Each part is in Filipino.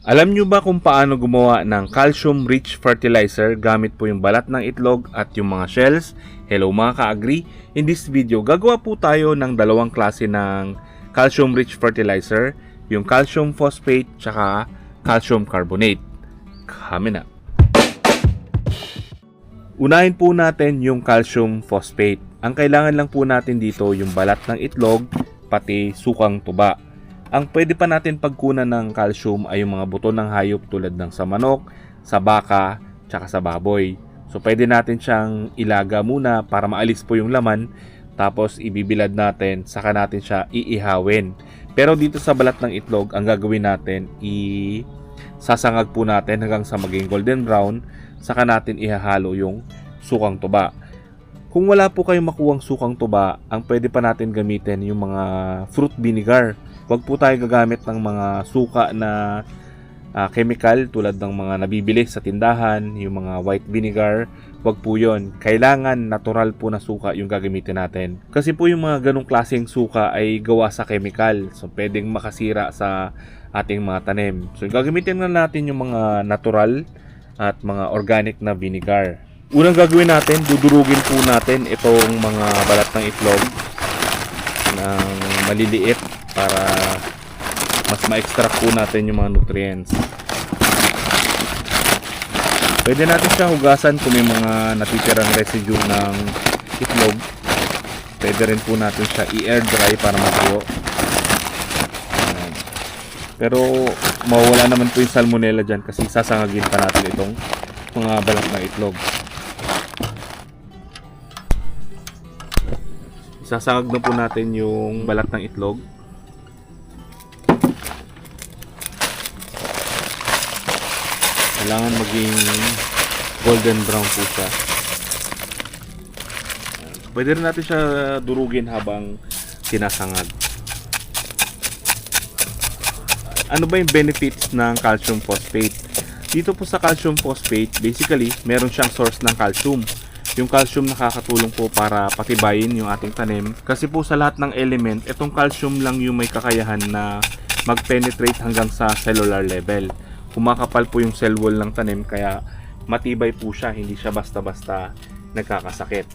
Alam nyo ba kung paano gumawa ng calcium-rich fertilizer gamit po yung balat ng itlog at yung mga shells? Hello mga ka-agri! In this video, gagawa po tayo ng dalawang klase ng calcium-rich fertilizer, yung calcium phosphate tsaka calcium carbonate. Kami na! Unahin po natin yung calcium phosphate. Ang kailangan lang po natin dito yung balat ng itlog, pati sukang tuba. Ang pwede pa natin pagkunan ng calcium ay yung mga buto ng hayop tulad ng sa manok, sa baka, tsaka sa baboy. So pwede natin siyang ilaga muna para maalis po yung laman tapos ibibilad natin, saka natin siya iihawin. Pero dito sa balat ng itlog, ang gagawin natin i sasangag po natin hanggang sa maging golden brown, saka natin ihahalo yung sukang tuba. Kung wala po kayong makuwang sukang tuba, ang pwede pa natin gamitin yung mga fruit vinegar. Huwag po tayo gagamit ng mga suka na ah, chemical tulad ng mga nabibili sa tindahan, yung mga white vinegar. Huwag po yun. Kailangan natural po na suka yung gagamitin natin. Kasi po yung mga ganong klaseng suka ay gawa sa chemical. So pwedeng makasira sa ating mga tanim. So gagamitin na natin yung mga natural at mga organic na vinegar. Unang gagawin natin, dudurugin po natin itong mga balat ng itlog ng maliliit para mas ma-extract po natin yung mga nutrients. Pwede natin siya hugasan kung may mga natitirang residue ng itlog. Pwede rin po natin siya i-air dry para matuyo. Pero mawala naman po yung salmonella dyan kasi sasangagin pa natin itong mga balat ng itlog. Sasangag na po natin yung balat ng itlog. Kailangan maging golden brown po siya. Pwede rin natin siya durugin habang sinasangag. Ano ba yung benefits ng calcium phosphate? Dito po sa calcium phosphate, basically, meron siyang source ng calcium. Yung calcium nakakatulong po para patibayin yung ating tanim. Kasi po sa lahat ng element, itong calcium lang yung may kakayahan na mag-penetrate hanggang sa cellular level. Kumakapal po yung cell wall ng tanim kaya matibay po siya, hindi siya basta-basta nagkakasakit.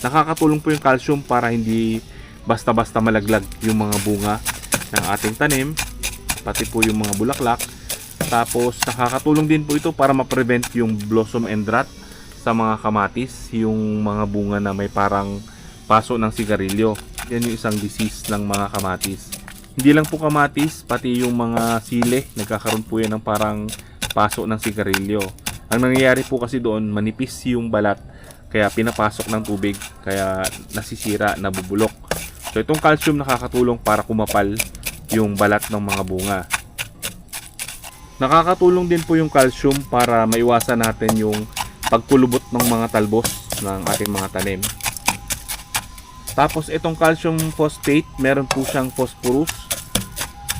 Nakakatulong po yung calcium para hindi basta-basta malaglag yung mga bunga ng ating tanim, pati po yung mga bulaklak. Tapos nakakatulong din po ito para ma-prevent yung blossom and rot sa mga kamatis, yung mga bunga na may parang paso ng sigarilyo. Yan yung isang disease ng mga kamatis. Hindi lang po kamatis, pati yung mga sili, nagkakaroon po yan ng parang paso ng sigarilyo. Ang nangyayari po kasi doon, manipis yung balat, kaya pinapasok ng tubig, kaya nasisira, nabubulok. So itong calcium nakakatulong para kumapal yung balat ng mga bunga. Nakakatulong din po yung calcium para maiwasan natin yung pagkulubot ng mga talbos ng ating mga tanim. Tapos itong calcium phosphate, meron po siyang phosphorus.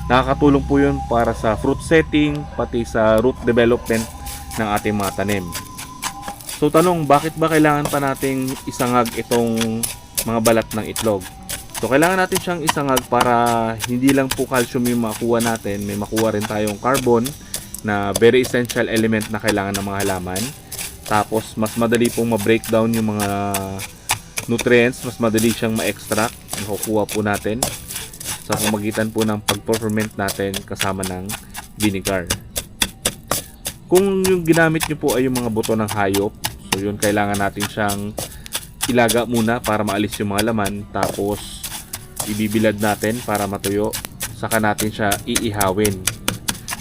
Nakakatulong po yun para sa fruit setting, pati sa root development ng ating mga tanim. So tanong, bakit ba kailangan pa nating isangag itong mga balat ng itlog? So kailangan natin siyang isangag para hindi lang po calcium yung makuha natin, may makuha rin tayong carbon na very essential element na kailangan ng mga halaman. Tapos mas madali pong ma-breakdown yung mga nutrients, mas madali siyang ma-extract, makukuha po natin sa pamagitan po ng pag-ferment natin kasama ng vinegar. Kung yung ginamit nyo po ay yung mga buto ng hayop, so yun kailangan natin siyang ilaga muna para maalis yung mga laman. Tapos ibibilad natin para matuyo. Saka natin siya iihawin.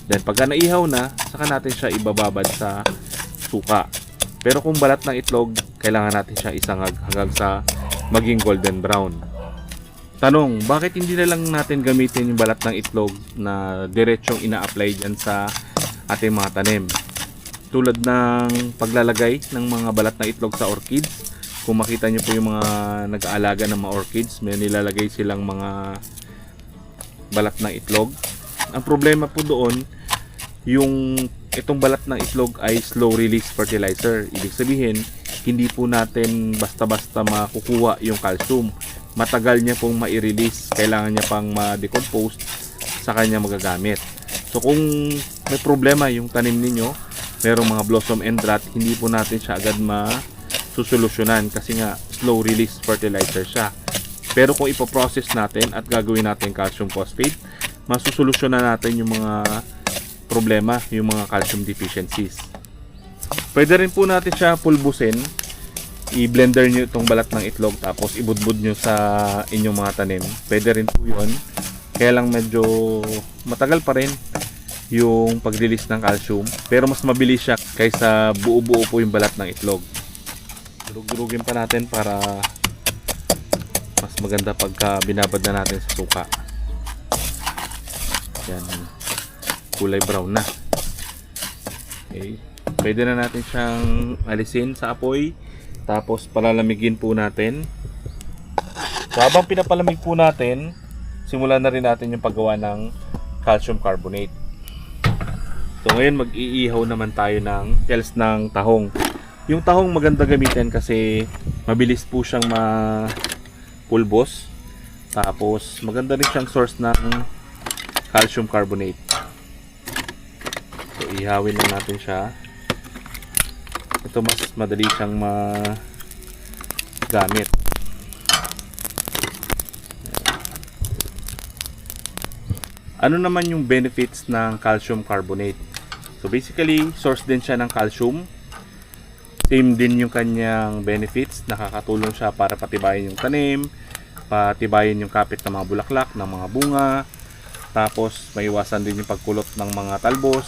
Then pagka naihaw na saka natin siya ibababad sa suka pero kung balat ng itlog kailangan natin siya isangag hanggang sa maging golden brown. Tanong bakit hindi na lang natin gamitin yung balat ng itlog na diretsong ina-apply dyan sa ating mga tanim? Tulad ng paglalagay ng mga balat ng itlog sa orchids. Kung makita nyo po yung mga nag-aalaga ng mga orchids, may nilalagay silang mga balat ng itlog. Ang problema po doon, yung itong balat ng itlog ay slow release fertilizer. Ibig sabihin, hindi po natin basta-basta makukuha yung calcium. Matagal niya pong ma-release. Kailangan niya pang ma-decompose sa kanya magagamit. So kung may problema yung tanim ninyo, merong mga blossom and rot, hindi po natin siya agad masusolusyonan kasi nga slow release fertilizer siya. Pero kung ipoprocess natin at gagawin natin calcium phosphate, masusolusyonan natin yung mga problema, yung mga calcium deficiencies. Pwede rin po natin siya pulbusin. I-blender nyo itong balat ng itlog tapos ibudbud nyo sa inyong mga tanim. Pwede rin po yun. Kaya lang medyo matagal pa rin yung pag-release ng calcium. Pero mas mabilis siya kaysa buo-buo po yung balat ng itlog. Durug-durugin pa natin para mas maganda pagka binabad na natin sa suka. Yan. Kulay brown na. Okay. Pwede na natin siyang alisin sa apoy. Tapos palalamigin po natin. So habang pinapalamig po natin, simulan na rin natin yung paggawa ng calcium carbonate. So ngayon mag-iihaw naman tayo ng gels ng tahong. Yung tahong maganda gamitin kasi mabilis po siyang ma-pulbos. Tapos maganda rin siyang source ng calcium carbonate. Ihawin lang natin siya. Ito mas madali siyang magamit. Ano naman yung benefits ng calcium carbonate? So basically, source din siya ng calcium. Same din yung kanyang benefits. Nakakatulong siya para patibayin yung tanim, patibayin yung kapit ng mga bulaklak, ng mga bunga. Tapos, maiwasan din yung pagkulot ng mga talbos.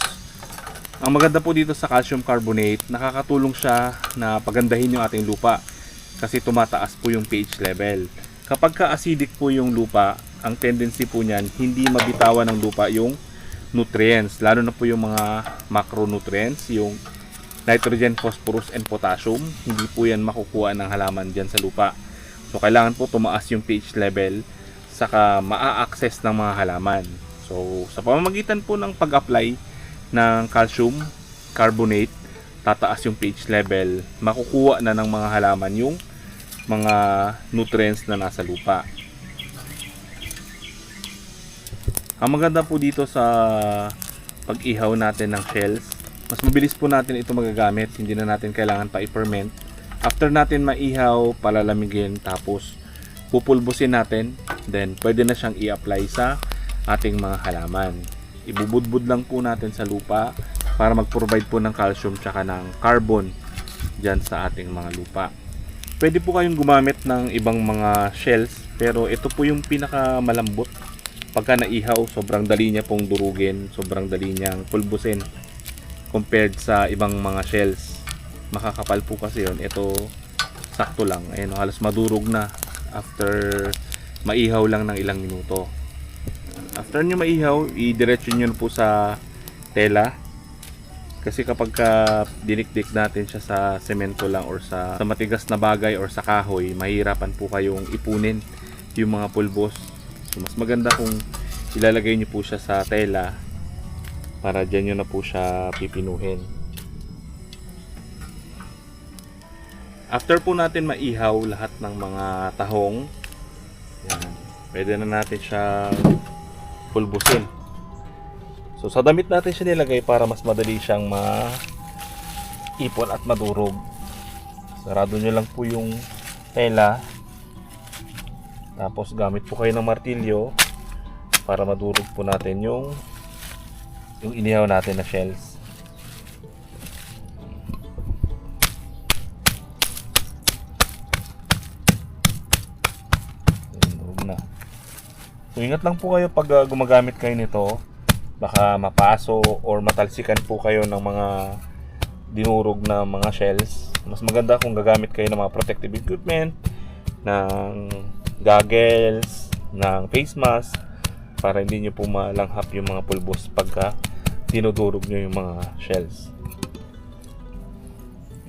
Ang maganda po dito sa calcium carbonate, nakakatulong siya na pagandahin yung ating lupa kasi tumataas po yung pH level. Kapag ka-acidic po yung lupa, ang tendency po niyan, hindi mabitawan ng lupa yung nutrients, lalo na po yung mga macronutrients, yung nitrogen, phosphorus, and potassium. Hindi po yan makukuha ng halaman dyan sa lupa. So, kailangan po tumaas yung pH level saka maa-access ng mga halaman. So, sa pamamagitan po ng pag-apply ng calcium carbonate, tataas yung pH level, makukuha na ng mga halaman yung mga nutrients na nasa lupa. Ang maganda po dito sa pag-ihaw natin ng shells, mas mabilis po natin ito magagamit, hindi na natin kailangan pa i-ferment. After natin maihaw, palalamigin, tapos pupulbusin natin, then pwede na siyang i-apply sa ating mga halaman. Ibubudbud lang po natin sa lupa para mag-provide po ng calcium tsaka ng carbon dyan sa ating mga lupa. Pwede po kayong gumamit ng ibang mga shells pero ito po yung pinaka malambot. Pagka naihaw, sobrang dali niya pong durugin, sobrang dali niyang pulbusin compared sa ibang mga shells. Makakapal po kasi yon. Ito sakto lang. Ayun, halos madurog na after maihaw lang ng ilang minuto. After nyo maihaw, i-diretso nyo po sa tela. Kasi kapag ka dinikdik natin siya sa semento lang or sa, sa matigas na bagay or sa kahoy, mahirapan po kayong ipunin yung mga pulbos. So, mas maganda kung ilalagay nyo po siya sa tela para dyan nyo na po siya pipinuhin. After po natin maihaw lahat ng mga tahong, yan, pwede na natin siya pulbusin. So sa damit natin siya nilagay para mas madali siyang ma-ipon at madurog. Sarado nyo lang po yung tela. Tapos gamit po kayo ng martilyo para madurog po natin yung yung inihaw natin na shells. So ingat lang po kayo pag uh, gumagamit kayo nito. Baka mapaso or matalsikan po kayo ng mga dinurog na mga shells. Mas maganda kung gagamit kayo ng mga protective equipment, ng goggles, ng face mask para hindi nyo po malanghap yung mga pulbos pagka dinudurog nyo yung mga shells.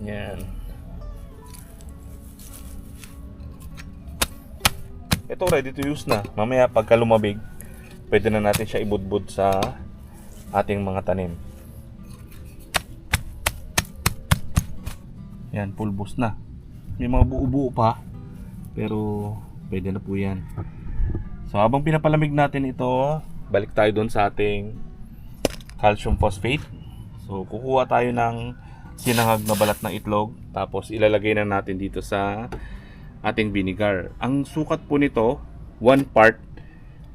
Yan. Ito ready to use na. Mamaya pagka lumabig, pwede na natin siya ibudbud sa ating mga tanim. Yan, pulbos na. May mga buo-buo pa, pero pwede na po yan. So habang pinapalamig natin ito, balik tayo doon sa ating calcium phosphate. So, kukuha tayo ng sinangag na balat ng itlog. Tapos, ilalagay na natin dito sa ating vinegar. Ang sukat po nito, one part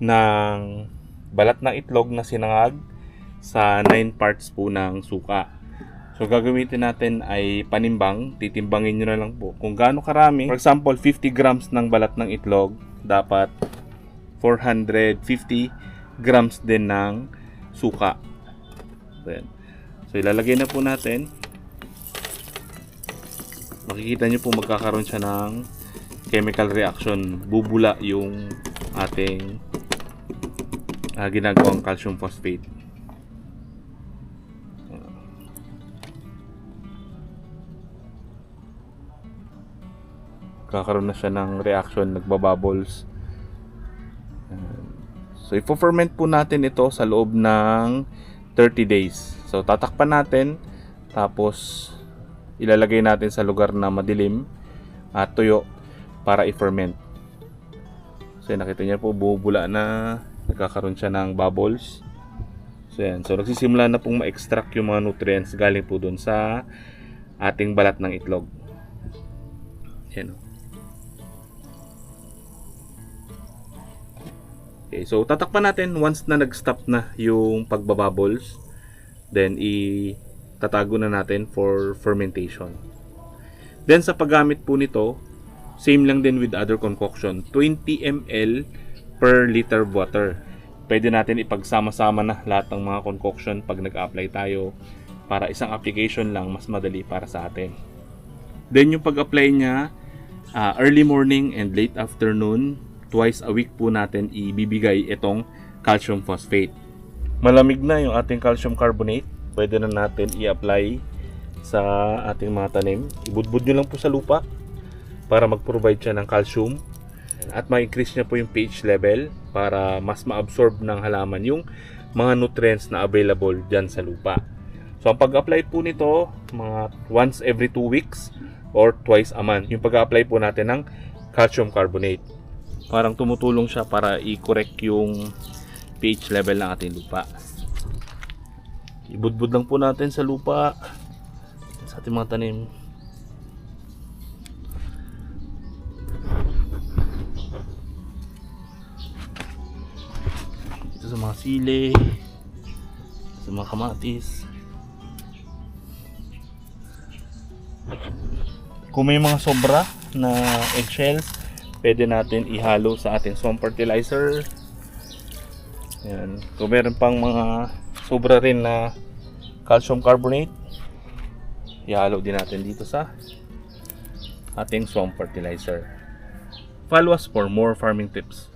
ng balat ng itlog na sinangag sa 9 parts po ng suka. So gagamitin natin ay panimbang, titimbangin nyo na lang po kung gaano karami. For example, 50 grams ng balat ng itlog, dapat 450 grams din ng suka. Then, so ilalagay na po natin. Makikita nyo po magkakaroon siya ng chemical reaction. Bubula yung ating ah, ginagawang calcium phosphate. Kakaroon na siya ng reaction, nagbabubbles. So, ipo-ferment po natin ito sa loob ng 30 days. So, tatakpan natin, tapos ilalagay natin sa lugar na madilim at tuyo para i-ferment. So, yan, nakita niyo po, bubula na, nagkakaroon siya ng bubbles. So, yan. So, nagsisimula na pong ma-extract yung mga nutrients galing po dun sa ating balat ng itlog. Yan. oh. Okay, so tatakpan natin once na nag-stop na yung pagbabubbles. Then, i-tatago na natin for fermentation. Then, sa paggamit po nito, same lang din with other concoction. 20 ml per liter of water. Pwede natin ipagsama-sama na lahat ng mga concoction pag nag-apply tayo para isang application lang mas madali para sa atin. Then yung pag-apply niya, ah, early morning and late afternoon, twice a week po natin ibibigay itong calcium phosphate. Malamig na yung ating calcium carbonate, pwede na natin i-apply sa ating mga tanim. Ibudbud nyo lang po sa lupa para mag-provide siya ng calcium at ma-increase niya po yung pH level para mas ma-absorb ng halaman yung mga nutrients na available dyan sa lupa. So ang pag-apply po nito, mga once every 2 weeks or twice a month. Yung pag-apply po natin ng calcium carbonate. Parang tumutulong siya para i-correct yung pH level ng ating lupa. Ibudbud lang po natin sa lupa sa ating mga tanim. Sa mga sili, sa mga kamatis. Kung may mga sobra na eggshells, pwede natin ihalo sa ating swamp fertilizer. Yan. Kung meron pang mga sobra rin na calcium carbonate, ihalo din natin dito sa ating swamp fertilizer. Follow us for more farming tips.